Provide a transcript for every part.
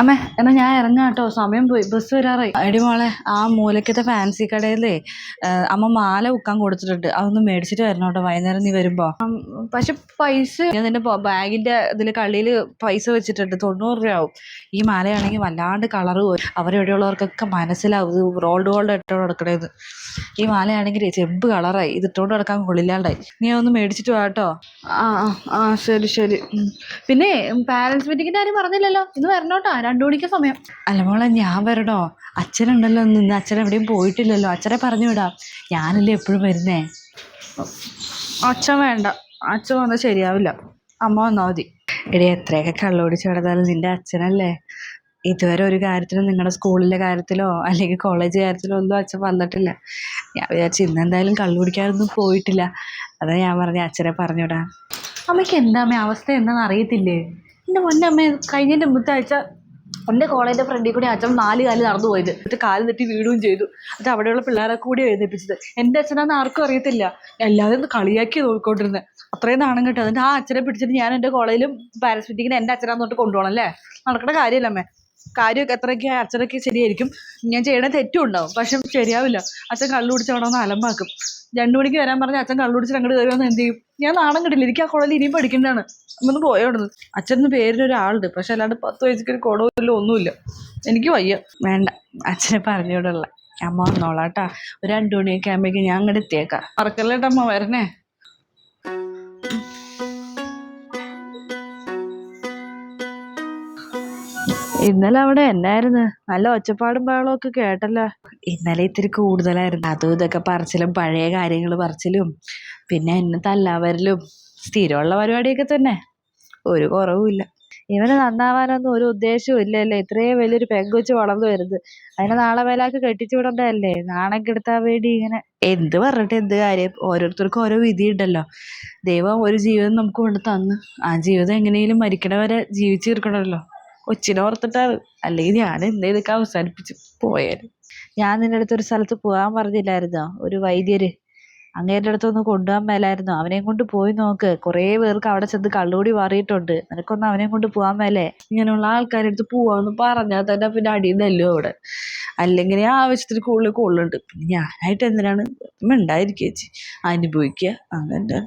അമ്മേ എന്നാ ഞാൻ ഇറങ്ങാം കേട്ടോ. സമയം പോയി. ബസ് വരാറായി. എടി മോളെ ആ മൂലക്കത്തെ ഫാൻസി കടയിലേ അമ്മ മാല ഉക്കാൻ കൊടുത്തിട്ടുണ്ട്. അതൊന്ന് മേടിച്ചിട്ട് വരണം കേട്ടോ. വൈകുന്നേരം നീ വരുമ്പോ. പക്ഷെ പൈസ ഞാൻ നിന്റെ ബാഗിന്റെ ഇതിൽ കള്ളിയിൽ പൈസ വെച്ചിട്ടുണ്ട്. തൊണ്ണൂറ് ആവും ഈ മാലയാണെങ്കിൽ വല്ലാണ്ട് കളറ് പോയി. അവരെവിടെയുള്ളവർക്കൊക്കെ മനസ്സിലാവും. റോൾഡ് ഗോൾഡ് ഇട്ടോണ്ട് കിടക്കണേന്ന് ഈ മാലയാണെങ്കിൽ ചെമ്പ് കളറായി ഇത് ഇട്ടോണ്ട് കിടക്കാൻ കൊള്ളില്ലാണ്ടായി. നീ ഒന്ന് മേടിച്ചിട്ട് വാട്ടോ ആ, ആ ശരി ശരി. പിന്നെ പാരന്റ്സ് മീറ്റിങ്ങിന്റെ കാര്യം പറഞ്ഞില്ലല്ലോ. ഇന്ന് വരണോട്ടാ? രണ്ടു മണിക്ക് സമയം. അല്ല മോളെ ഞാൻ വരണോ അച്ഛനുണ്ടല്ലോ ഇന്ന്. അച്ഛൻ എവിടെയും പോയിട്ടില്ലല്ലോ. അച്ഛനെ പറഞ്ഞു വിടാം. ഞാനല്ലേ എപ്പോഴും വരുന്നേ? അച്ഛൻ വേണ്ട. അച്ഛൻ വന്നാൽ ശരിയാവില്ല. അമ്മ വന്നാൽ മതി. എടി എത്രയൊക്കെ കള്ളോടിച്ച് കിടന്നാലും നിന്റെ അച്ഛനല്ലേ? ഇതുവരെ ഒരു കാര്യത്തിലും നിങ്ങളുടെ സ്കൂളിലെ കാര്യത്തിലോ അല്ലെങ്കിൽ കോളേജ് കാര്യത്തിലോ ഒന്നും അച്ഛൻ വന്നിട്ടില്ല. ഞാൻ വിചാരിച്ചു ഇന്ന് എന്തായാലും കള്ളു കുടിക്കാനൊന്നും പോയിട്ടില്ല. അതാ ഞാൻ പറഞ്ഞ അച്ഛനെ പറഞ്ഞുവിടാം അമ്മയ്ക്ക് എന്താ അമ്മ അവസ്ഥ എന്താണെന്ന് അറിയത്തില്ലേ? എന്റെ മുന്നേ അമ്മ കഴിഞ്ഞതിന്റെ മുമ്പത്തെ ആഴ്ച എന്റെ കോളേജിന്റെ ഫ്രണ്ടിൽ കൂടി അച്ഛൻ നാല് കാൽ നടന്നു പോയത്. എന്നിട്ട് കാൽ തെറ്റി വീടുകയും ചെയ്തു. എന്നിട്ട് അവിടെയുള്ള പിള്ളേരെ കൂടി എഴുന്നേപ്പിച്ചത്. എന്റെ അച്ഛനാന്ന് ആർക്കും അറിയത്തില്ല. എല്ലാവരും ഒന്ന് കളിയാക്കി നോക്കിക്കൊണ്ടിരുന്നത് അത്രയും നാണം കിട്ടും. എന്നിട്ട് ആ അച്ഛനെ പിടിച്ചിട്ട് ഞാൻ എന്റെ കോളേജിലും പാരൻസ് മീറ്റിങ്ങിന് എന്റെ അച്ഛനാന്ന് തൊട്ട് കൊണ്ടുപോകണം അല്ലേ? നടക്കേണ്ട കാര്യമല്ല അമ്മേ. കാര്യമൊക്കെ എത്രയൊക്കെ അച്ഛനൊക്കെ ശരിയായിരിക്കും. ഞാൻ ചെയ്യണ തെറ്റും ഉണ്ടാവും. പക്ഷെ ശരിയാവില്ല. അച്ഛൻ കള്ളു കുടിച്ച് അവിടെ ഒന്ന് അലമ്പാക്കും. രണ്ടു മണിക്ക് വരാൻ പറഞ്ഞ അച്ഛൻ കള്ളു കുടിച്ച് അങ്ങോട്ട് കയറി വന്ന് എന്ത് ചെയ്യും? ഞാൻ നാണം കിട്ടില്ല. എനിക്ക് ആ കോളേജിൽ ഇനിയും പഠിക്കേണ്ടതാണ്. ഒന്ന് പോയോടുന്നു അച്ഛന്റെ പേരിന് ഒരാളുണ്ട് പക്ഷെ അല്ലാണ്ട് പത്ത് വയസ്സൊക്കെ ഒരു കുടവില്ല ഒന്നുമില്ല. എനിക്ക് വയ്യ. വേണ്ട. അച്ഛനെ പറഞ്ഞോടുള്ള. അമ്മ വന്നോളാട്ടാ ഒരു രണ്ടു മണിയൊക്കെ ആകുമ്പോഴേക്കും ഞാൻ അങ്ങോട്ട് എത്തിയേക്കാം. മറക്കല്ലേട്ടമ്മ വരണേ? ഇന്നലെ അവിടെ എന്നായിരുന്നു? നല്ല ഒച്ചപ്പാടും ബഹളവും ഒക്കെ കേട്ടല്ലോ. ഇന്നലെ ഇത്തിരി കൂടുതലായിരുന്നു. അതും ഇതൊക്കെ പറച്ചിലും പഴയ കാര്യങ്ങൾ പറച്ചിലും പിന്നെ എന്നെ തല്ലാവരലും സ്ഥിരമുള്ള പരിപാടിയൊക്കെ തന്നെ. ഒരു കുറവുമില്ല ഇവന് നന്നാവാനൊന്നും ഒരു ഉദ്ദേശവും ഇല്ലല്ലേ? ഇത്രയും വലിയൊരു വെച്ച് വളർന്നു വരുന്നത്. അതിനെ നാളെ മേലാക്ക് കെട്ടിച്ചു വിടണ്ടല്ലേ നാണം കെടുത്താൻ വേണ്ടി ഇങ്ങനെ. എന്ത് പറഞ്ഞിട്ട് എന്ത് കാര്യം? ഓരോരുത്തർക്കും ഓരോ വിധി ഉണ്ടല്ലോ. ദൈവം ഒരു ജീവിതം നമുക്ക് കൊണ്ട് തന്ന്. ആ ജീവിതം എങ്ങനെയും മരിക്കണവരെ ജീവിച്ചു തീർക്കണമല്ലോ. കൊച്ചിനെ ഓർത്തിട്ടാണ്. അല്ലെങ്കിൽ ഞാൻ എന്തേതൊക്കെ അവസാനിപ്പിച്ചു പോയേനെ. ഞാൻ നിന്റെ അടുത്ത് ഒരു സ്ഥലത്ത് പോകാൻ പറഞ്ഞില്ലായിരുന്നോ? ഒരു വൈദ്യര്. അങ്ങേരുടെ അടുത്തൊന്ന് കൊണ്ടുപോകാൻ മേലായിരുന്നോ. അവനെയും കൊണ്ട് പോയി നോക്ക്. കുറേ പേർക്ക് അവിടെ ചെന്ന് കള്ളുകൂടി മാറിയിട്ടുണ്ട് നിനക്കൊന്ന് അവനെയും കൊണ്ട് പോകാൻ മേലേ. ഇങ്ങനെയുള്ള ആൾക്കാരുടെ അടുത്ത് പോവാന്ന് പറഞ്ഞാൽ തന്നെ പിന്നെ അടിയും തല്ലും അവിടെ. അല്ലെങ്കിൽ ആ ആവശ്യത്തിന് കൂടുതൽ കൊള്ളുണ്ട്. പിന്നെ ഞാനായിട്ട് എന്തിനാണ് ഉണ്ടായിരിക്കുക ചേച്ചി? അനുഭവിക്കുക. അങ്ങനെ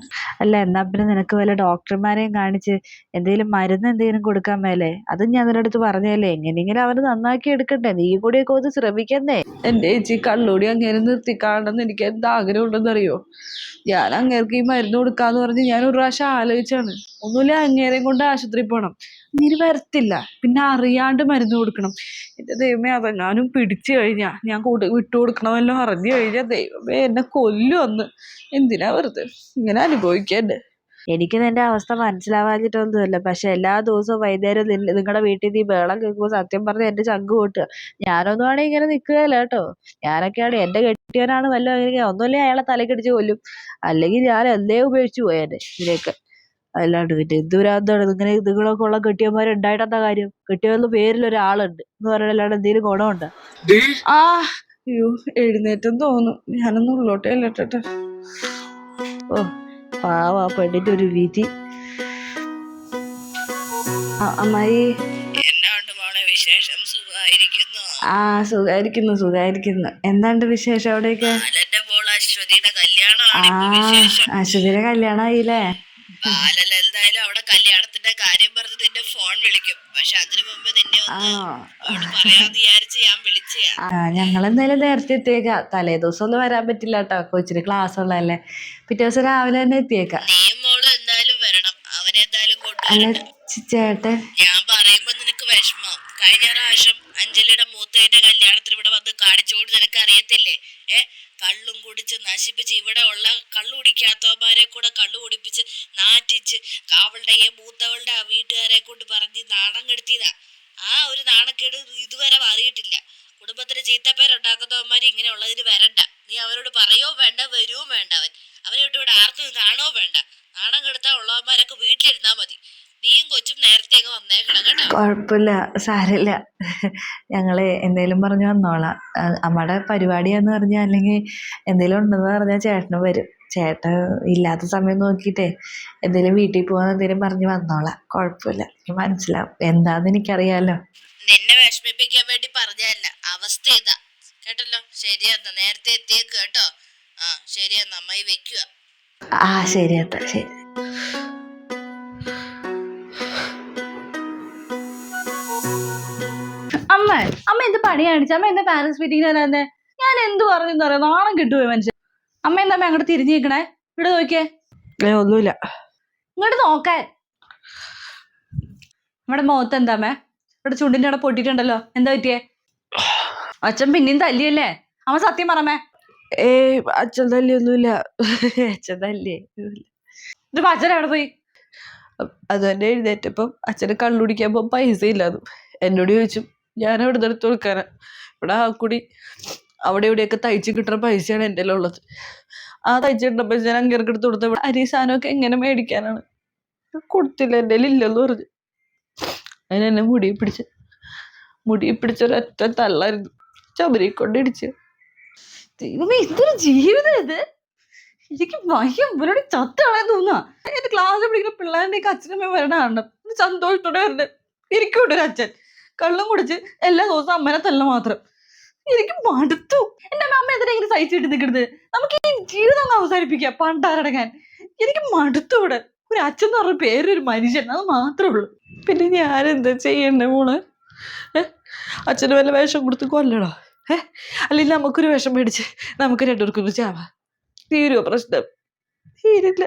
അല്ല എന്നാ പിന്നെ നിനക്ക് വല്ല ഡോക്ടർമാരെയും കാണിച്ച് എന്തെങ്കിലും മരുന്ന് എന്തെങ്കിലും കൊടുക്കാൻ മേലേ? അത് ഞാൻ നിന്റെ അടുത്ത് പറഞ്ഞല്ലേ എങ്ങനെയെങ്കിലും അവന് നന്നാക്കി എടുക്കണ്ടേ. നീ കൂടിയൊക്കെ ഒന്ന് ശ്രമിക്കണ്ടേ എന്റെ ചേച്ചി കള്ളൂടി അങ്ങനെ നിർത്തിക്കാണെന്ന് എനിക്ക് എന്താ ആഗ്രഹം അറിയോ ഞാൻ അങ്ങേർക്ക് ഈ മരുന്ന് കൊടുക്കാന്ന് പറഞ്ഞ് ഞാൻ ഒരു പ്രാവശ്യം ആലോചിച്ചാണ്. ഒന്നുമില്ല അങ്ങേരെയും കൊണ്ട് ആശുപത്രിയിൽ പോകണം നീര് വരത്തില്ല. പിന്നെ അറിയാണ്ട് മരുന്ന് കൊടുക്കണം. എന്റെ ദൈവമേ അതെങ്ങാനും പിടിച്ചു കഴിഞ്ഞാ ഞാൻ വിട്ടു കൊടുക്കണമല്ലോ അറിഞ്ഞു കഴിഞ്ഞാൽ ദൈവമേ എന്നെ കൊല്ലും അന്ന്. എന്തിനാ വെറുതെ ഇങ്ങനെ അനുഭവിക്കണ്ടേ? എനിക്ക് നിന്റെ അവസ്ഥ മനസ്സിലാവാഞ്ഞിട്ടൊന്നുമല്ല. പക്ഷെ എല്ലാ ദിവസവും വൈകുന്നേരം നിങ്ങളുടെ വീട്ടിൽ നീ ബഹളം കേൾക്കുമ്പോൾ സത്യം പറഞ്ഞാൽ എന്റെ ചങ്ക് പൊട്ടുക. ഞാനൊന്നും ആണെങ്കിൽ ഇങ്ങനെ നിൽക്കുകയല്ല കേട്ടോ. ഞാനൊക്കെയാണ് എന്റെ കെട്ടിയവനാണ് വല്ല ഒന്നുമില്ലേ അയാളെ തലക്കടിച്ച് കൊല്ലും? അല്ലെങ്കിൽ ഞാൻ എന്തേ ഉപേക്ഷിച്ചു പോയേനെ ഇതിനൊക്കെ അല്ലാണ്ട് പിന്നെ എന്ത് ഭ്രാന്താണ്? ഇങ്ങനെ നിങ്ങളൊക്കെ ഉള്ള കെട്ടിയന്മാർ ഉണ്ടായിട്ടെന്താ കാര്യം? കെട്ടിയവരുടെ പേരിൽ ഒരാളുണ്ട് എന്ന് പറയണല്ലാണ്ട് എന്തെങ്കിലും ഗുണമുണ്ടോ? ആ അയ്യോ എഴുന്നേറ്റം തോന്നുന്നു. ഞാനൊന്നും ഉള്ളോട്ടേ അല്ലട്ടെ ഓ. പാവ ആ പെണ്ണിന്റെ ഒരു വിധി. ആ, അമ്മായി. ആ സുഖായിരിക്കുന്നു സുഖായിരിക്കുന്നു എന്താണ്ട് വിശേഷം അവിടെയൊക്കെ? ആ അശ്വതിയുടെ കല്യാണം കല്യാണമാണ് ബാലൻ എന്തായാലും അവിടെ കല്യാണത്തിന്റെ കാര്യം പറഞ്ഞ് നിന്നെ ഫോൺ വിളിക്കും. പക്ഷെ അതിനു മുമ്പ് നിന്നെ ഒന്ന് അവൾ പറയാന്ന് വിചാരിച്ച് ഞാൻ വിളിച്ചയാ. ആ ഞങ്ങൾ എന്തായാലും നേരത്തെ എത്തിയേക്കാം. തലേ ദിവസം ഒന്നും വരാൻ പറ്റില്ല കേട്ടോ കൊച്ചിന് ക്ലാസ് ഉള്ളതല്ലേ. പിറ്റേ ദിവസം രാവിലെ തന്നെ എത്തിയേക്കാം. മോളും എന്തായാലും വരണം. അവനെ എന്തായാലും അല്ല കൊണ്ടുവരണം ചേട്ടൻ. ഞാൻ പറയുമ്പോ നിനക്ക് വിഷമം. കഴിഞ്ഞ പ്രാവശ്യം അഞ്ജലിയുടെ മൂത്തേന്റെ കല്യാണത്തിന് ഇവിടെ വന്ന് കാണിച്ചുകൊണ്ട് നിനക്ക് അറിയത്തില്ലേ? ഏ? കള്ളും കുടിച്ച് നശിപ്പിച്ച് ഇവിടെ ഉള്ള കള്ളു കുടിക്കാത്തവന്മാരെ കൂടെ കള്ളു കുടിപ്പിച്ച് നാറ്റിച്ച് അവളുടെ ഈ മൂത്തവളുടെ ആ വീട്ടുകാരെ കൊണ്ട് പറഞ്ഞ് നാണം കെടുത്തിയതാ. ആ ഒരു നാണക്കേട് ഇതുവരെ മാറിയിട്ടില്ല. കുടുംബത്തിന് ചീത്തപ്പേരുണ്ടാക്കുന്നവന്മാർ ഇങ്ങനെയുള്ളതിന് വരണ്ട. നീ അവരോട് പറയോ വേണ്ട വരുവോ വേണ്ട അവൻ. അവനെ വിട്ട് ഇവിടെ ആർക്കും നാണോ വേണ്ട. നാണം കെടുത്താൽ ഉള്ളവന്മാരൊക്കെ വീട്ടിലിരുന്നാ മതി നീയും കൊച്ചും നേരത്തെ അങ്ങ് വന്നേക്കണം കേട്ടോ കുഴപ്പമില്ല സാരമില്ല. ഞങ്ങൾ എന്തേലും പറഞ്ഞു വന്നോളാം. അമ്മയുടെ പരിപാടിയാന്ന് പറഞ്ഞാൽ അല്ലെങ്കിൽ എന്തേലും ഉണ്ടെന്ന് പറഞ്ഞാൽ ചേട്ടന് വരും. ചേട്ടൻ ഇല്ലാത്ത സമയം നോക്കിയിട്ടേ എന്തേലും വീട്ടിൽ പോകാൻ എന്തേലും പറഞ്ഞ് വന്നോളാം. കുഴപ്പമില്ല എനിക്ക് മനസ്സിലാവും. എന്താന്ന് എനിക്കറിയാലോ. നിന്നെ വിഷമിപ്പിക്കാൻ വേണ്ടി പറഞ്ഞതല്ല. അവസ്ഥ ഇതാ. കേട്ടല്ലോ? ശരിയെന്നാ നേരത്തെ എത്തിയേക്ക് കേട്ടോ. ആ ശരിയെന്നാ അമ്മായി വെക്കുക ആ ശരി അത്ത ശരി. അമ്മ അമ്മ എന്ത് പണി കാണിച്ച? അമ്മ എന്താ പാരന്റ്സ് മീറ്റിംഗ് വരാന്നെ ഞാൻ എന്ത് പറഞ്ഞു പറയാം നാണം കിട്ടുപോയി മനുഷ്യൻ അമ്മ എന്താ അങ്ങോട്ട് തിരിഞ്ഞു നിൽക്കണേ ഇവിടെ നോക്കിയേ. ഒന്നുമില്ല. ഇങ്ങോട്ട് നോക്കാൻ. നമ്മുടെ മുഖത്ത് എന്താ അമ്മേ? ഇവിടെ ചുണ്ടിന്റെ അവിടെ പൊട്ടിയിട്ടുണ്ടല്ലോ. എന്താ പറ്റിയേ? അച്ഛൻ പിന്നെയും തല്ലിയല്ലേ? അമ്മ സത്യം പറമേ ഏ അച്ഛൻ തല്ലിയൊന്നുമില്ല. അച്ഛൻ തല്ലിയേ ഇത് അച്ഛൻ എവിടെ പോയി? അത് തന്നെ എഴുന്നേറ്റപ്പം അച്ഛന് കള്ളുടിക്കാൻ പോകുമ്പോൾ പൈസ ഇല്ലാന്നു എന്നോട് ചോദിച്ചു ഞാൻ അവിടെ നിന്ന് എടുത്ത് കൊടുക്കാനാ. ഇവിടെ ആ കൂടി അവിടെ ഇവിടെയൊക്കെ തയ്ച്ച് കിട്ടുന്ന പൈസയാണ് എന്റെ ഉള്ളത്. ആ തയ്ച്ച് കിട്ടുന്ന പൈസ ഞാൻ അങ്ങേർക്ക് എടുത്ത് കൊടുത്ത ഇവിടെ അരി സാധനമൊക്കെ എങ്ങനെ മേടിക്കാനാണ്? കൊടുത്തില്ല എന്റെ ഇല്ലെന്ന് പറഞ്ഞു. അതിന് എന്നെ മുടി പിടിച്ച് മുടി പിടിച്ചൊരൊറ്റ തള്ളായിരുന്നു. ചമരി കൊണ്ട് ദൈവമേ ഇതൊരു ജീവിതം ഇത്. എനിക്ക് ഭയം ഇവരോട് ചത്ത കളയാൻ തോന്നുക എന്റെ ക്ലാസ്സിൽ പഠിക്കുന്ന പിള്ളേരുടെ അച്ഛനമ്മ വരണാണ് സന്തോഷത്തോടെ വരണ്ട്. എനിക്കുണ്ട് ഒരു അച്ഛൻ. കള്ളും കുടിച്ച് എല്ലാ ദിവസവും അമ്മനെ തല്ല മാത്രം. എനിക്ക് മടുത്തു. എന്റെ അമ്മ എന്തിനാ ഇങ്ങനെ സഹിച്ചിട്ട് നിൽക്കരുത് നമുക്ക് ഈ ജീവിതം ഒന്ന് അവസാനിപ്പിക്കാം. പണ്ടാരടങ്ങാൻ. എനിക്ക് മടുത്തു ഇവിടെ. ഒരു അച്ഛൻ എന്ന് പറഞ്ഞ പേരൊരു മനുഷ്യൻ. അത് മാത്രമേ ഉള്ളൂ. പിന്നെ ഞാൻ എന്താ ചെയ്യണ്ടേ മോൾ? അച്ഛന് വല്ല വേഷം കൊടുത്ത് കൊല്ലടാ ഏ? അല്ലെങ്കിൽ നമുക്കൊരു വേഷം മേടിച്ച് നമുക്ക് രണ്ടുപേർക്കും ചാവാ. തീരുവോ പ്രശ്നം? തീരില്ല.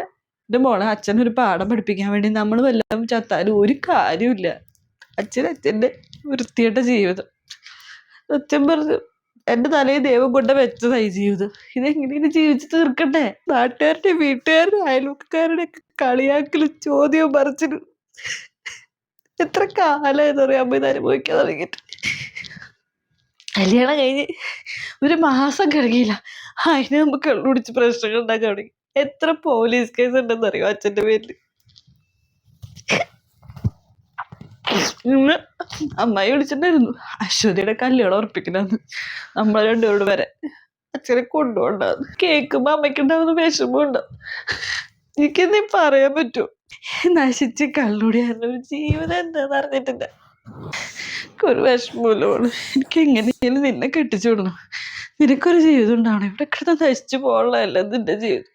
എന്റെ മോളെ അച്ഛനൊരു പാഠം പഠിപ്പിക്കാൻ വേണ്ടി നമ്മൾ വല്ലതും ചത്താലും ഒരു കാര്യമില്ല അച്ഛൻ അച്ഛന്റെ വൃത്തിയുടെ ജീവിതം. സത്യം പറഞ്ഞു എന്റെ തലയിൽ ദൈവം കൊണ്ട് വെച്ചതായി ജീവിതം. ഇതെങ്ങനെയാണ് ജീവിച്ച് തീർക്കണ്ടേ? നാട്ടുകാരുടെ വീട്ടുകാരുടെ അയൽവക്കാരുടെ ഒക്കെ കളിയാക്കലും ചോദ്യവും പറിച്ചിലും എത്ര കാലം അമ്മ ഇത് അനുഭവിക്കാൻ തുടങ്ങിയിട്ട്. കല്യാണം കഴിഞ്ഞ് ഒരു മാസം കിടങ്ങിയില്ല അതിന് നമുക്ക് കള്ളുപിടിച്ച് പ്രശ്നങ്ങൾ ഉണ്ടാക്കാൻ തുടങ്ങി. എത്ര പോലീസ് കേസ് ഉണ്ടെന്ന് അറിയോ അച്ഛന്റെ പേരിൽ അമ്മായി വിളിച്ചിട്ടുണ്ടായിരുന്നു. അശ്വതിയുടെ കല്യാണം ഉറപ്പിക്കണമെന്ന്. നമ്മൾ രണ്ടുപേരോട് വരെ അച്ഛനെ കൊണ്ടുപോണ്ടാന്ന് കേൾക്കുമ്പോൾ അമ്മയ്ക്കുണ്ടാവുന്ന വിഷമം ഉണ്ടാവും എനിക്കെന്തേ പറയാൻ പറ്റുമോ നശിച്ച് കള്ളുടിയായിരുന്ന ഒരു ജീവിതം എന്താന്ന് അറിഞ്ഞിട്ടില്ല. എനിക്കൊരു വിഷമമില്ല എനിക്ക് എങ്ങനെയെങ്കിലും നിന്നെ കെട്ടിച്ചു വിടണം. നിനക്കൊരു ജീവിതം ഉണ്ടാവണം. ഇവിടെ കിടന്ന് നശിച്ചു പോകാനുള്ളതല്ല നിന്റെ ജീവിതം.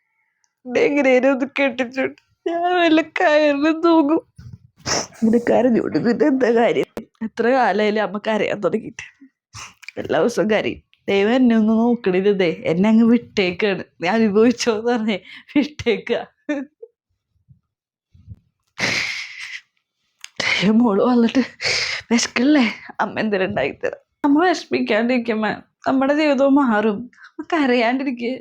എന്നെ എങ്ങനെയാലും ഒന്ന്. ഞാൻ വല്ല കയറിനും തൂങ്ങും. കരഞ്ഞുകൊണ്ട് നിന്റെ എന്താ കാര്യം? എത്ര കാലമായാലും അമ്മ കരയാൻ തുടങ്ങിയിട്ട്. എല്ലാ ദിവസവും കരയും. ദൈവം എന്നെ ഒന്ന് നോക്കണില്ലേ എന്നെ അങ്ങ് വിട്ടേക്കാണ്. ഞാൻ അനുഭവിച്ചോന്ന് പറഞ്ഞേ. വിട്ടേക്കുക മോൾ വന്നിട്ട് വിശക്കല്ലേ? അമ്മ എന്തെങ്കിലും നമ്മൾ വിഷമിക്കാണ്ടിരിക്കുമ്പോ നമ്മുടെ ജീവിതവും മാറും. നമുക്ക് അറിയാണ്ടിരിക്കുക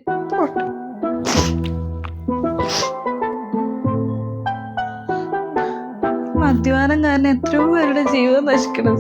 മദ്യപാനം കാരണം എത്രയോ പേരുടെ ജീവിതം നശിക്കണം